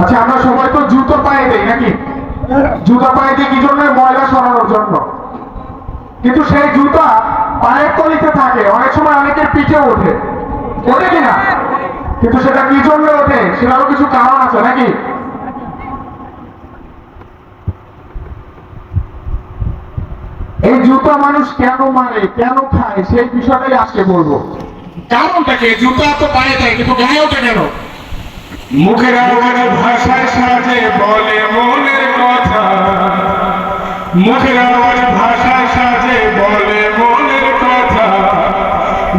আচ্ছা আমরা সবাই তো জুতো পায়ে দেই নাকি? জুতো পায়ে দিই কি জন্য? ময়লা সরানোর জন্য। কিন্তু সেই জুতা পায়ের তলিতে থাকে। অনেক সময় অনেকের পিঠে ওঠে। ওঠে কিনা কিন্তু সেটা কি জন্য ওঠে? সেটারও কিছু কারণ আছে নাকি? এই জুতা মানুষ কেন মারে, কেন খায়? সেই বিষয়টাই আজকে বলব। কারণটা কি? জুতা তো পায়ে দেয়, কিন্তু গায়ে ওঠে কেন? মুখের আমার ভাষায় সাজে বলে মনের কথা। মুখের আমার বলে মনের কথা।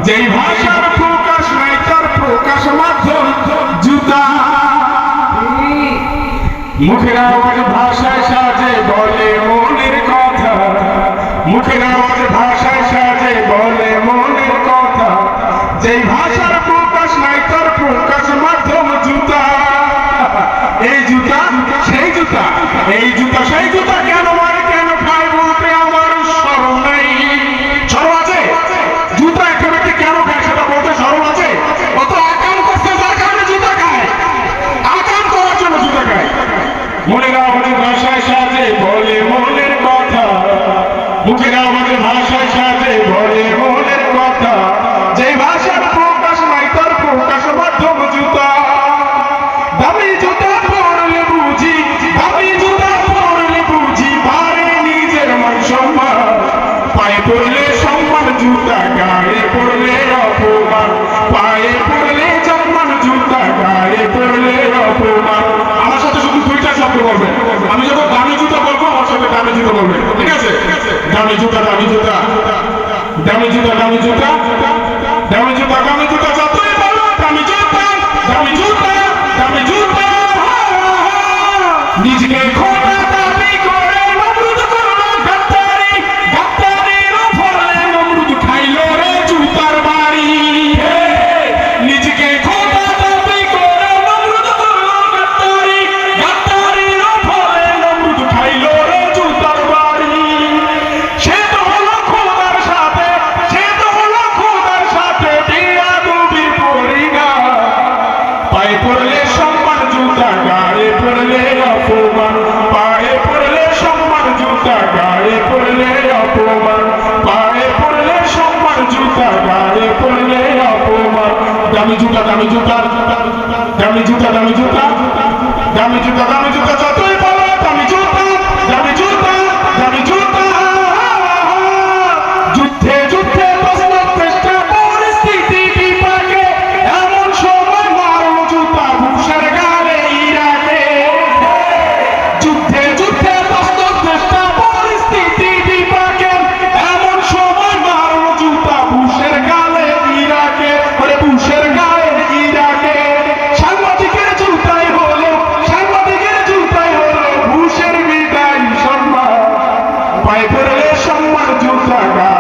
যেই ভাষার প্রকাশ নাই, তার প্রকাশ মাধ্যম জুতা। মুখের আমার ভাষায় সাজে বলে মনের কথা। মুখের আমার ভাষায় সাজে বলে মনের কথা। যেই ভাষার এই জুতা, সেই জুতা, এই জুতা, সেই জুতা কেন মারে, কেন খায় বলতে আমার স্মরণ নেই। স্মরণ আছে? জুতা একটা ব্যক্তি কেন খায় সেটা বলতে স্মরণ আছে? অত আকাম করতে যার কারণে জুতা খায়। আকাম করার জন্য জুতা খায়। মনের আমাদের ভাষায় সাজে বলে মনের কথা। মুখের আমাদের ভাষায় আমি যখন দামি জুতা বলব আমার সঙ্গে দামি জুতা বলবে ঠিক আছে? দামি জুতা দামি জুতা। দামি জুতা দামি জুতা। দামি জুতা দামি জুতা, যতই বলো দামি নিজেকে খোটা দামি জুতা দামি জুতা দামি জুতা দামি জুতা দামি জুতা দামি জুতা আল্লাহ